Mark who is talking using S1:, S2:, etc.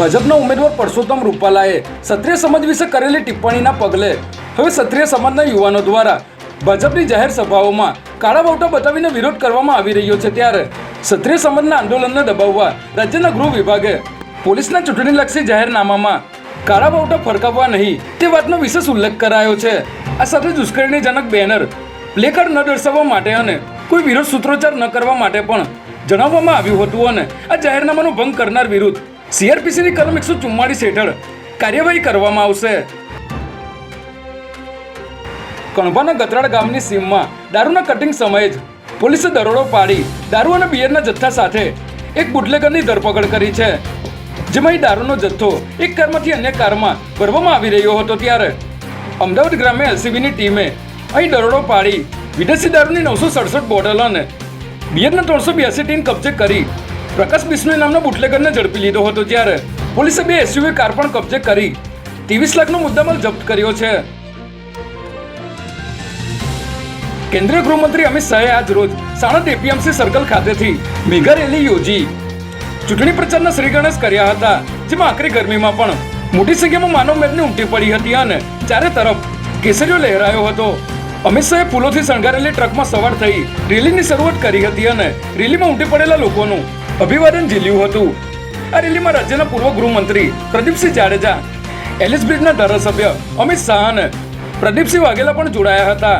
S1: ભાજપના ઉમેદવાર પરસોત્તમ રૂપાલાએ ક્ષત્રિય સમાજ વિશે કરેલી ટિપ્પણીના પગલે હવે ક્ષત્રિય સમાજના યુવાનો દ્વારા ભાજપની જાહેર સભાઓમાં કાળા બાવટા બતાવીને વિરોધ કરવામાં આવી રહ્યો છે ત્યારે ક્ષત્રિય સમાજના આંદોલનને દબાવવા રાજ્યના ગૃહ વિભાગે પોલીસના ચૂંટણીલક્ષી જાહેરનામામાં કાળા બાવટા ફરકાવવા નહીં તે વાતનો વિશેષ ઉલ્લેખ કરાયો છે. આ સાથે દુષ્કરણીજનક બેનર પ્લેકાર્ડ ન દર્શાવવા માટે અને કોઈ વિરોધ સૂત્રોચ્ચાર ન કરવા માટે પણ જણાવવામાં આવ્યું હતું અને આ જાહેરનામાનો ભંગ કરનાર વિરુદ્ધ સીઆરપીસીની કલમ એકસો ચુમ્માળીસ હેઠળ કાર્યવાહી કરવામાં આવશે. કણભાના ગતરાડ ગામની સીમમાં દારૂના કટિંગ સમયે જ પોલીસે દરોડો પાડી દારૂ અને બિયરના જથ્થા સાથે એક બુટલેગરની ધરપકડ કરી છે. જેમાં અહીં દારૂનો જથ્થો એક કારમાંથી અન્ય કારમાં ભરવામાં આવી રહ્યો હતો ત્યારે અમદાવાદ ગ્રામે એલસીબીની ટીમે અહીં દરોડો પાડી વિદેશી દારૂની નવસો સડસઠ બોટલ અને બિયરના ત્રણસો બ્યાસી ટીન કબજે કરી પ્રકાશ બિશ્નોઈ નામના બુટલેગરને ઝડપી લીધો હતો જ્યારે પોલીસે બે એસયુવી કાર પણ કબજે કરી ત્રેવીસ લાખનો મુદ્દામાલ જપ્ત કર્યો છે. કેન્દ્રીય ગૃહમંત્રી અમિત શાહે આજ રોજ સાણંદ એપીએમસી સર્કલ ખાતેથી મેગા રેલી યોજી. ચૂંટણી પ્રચારના શ્રી ગણેશ કર્યા હતા, જેમાં આકરી ગરમીમાં પણ મોટી સંખ્યામાં માનવ મેદની ઉમટી પડી હતી અને ચારે તરફ કેસરીઓ લહેરાયો હતો. અમિત શાહે ફૂલોથી શણગારેલી ટ્રકમાં સવાર થઈ રેલીની શરૂઆત કરી હતી અને રેલીમાં ઉમટી પડેલા લોકોનું અભિવાદન ઝીલ્યું હતું. આ રેલીમાં રાજ્યના પૂર્વ ગૃહમંત્રી પ્રદીપસિંહ જાડેજા એલિસ બ્રિજના ધારાસભ્ય અમિત શાહ પ્રદીપસિંહ વાઘેલા પણ જોડાયા હતા.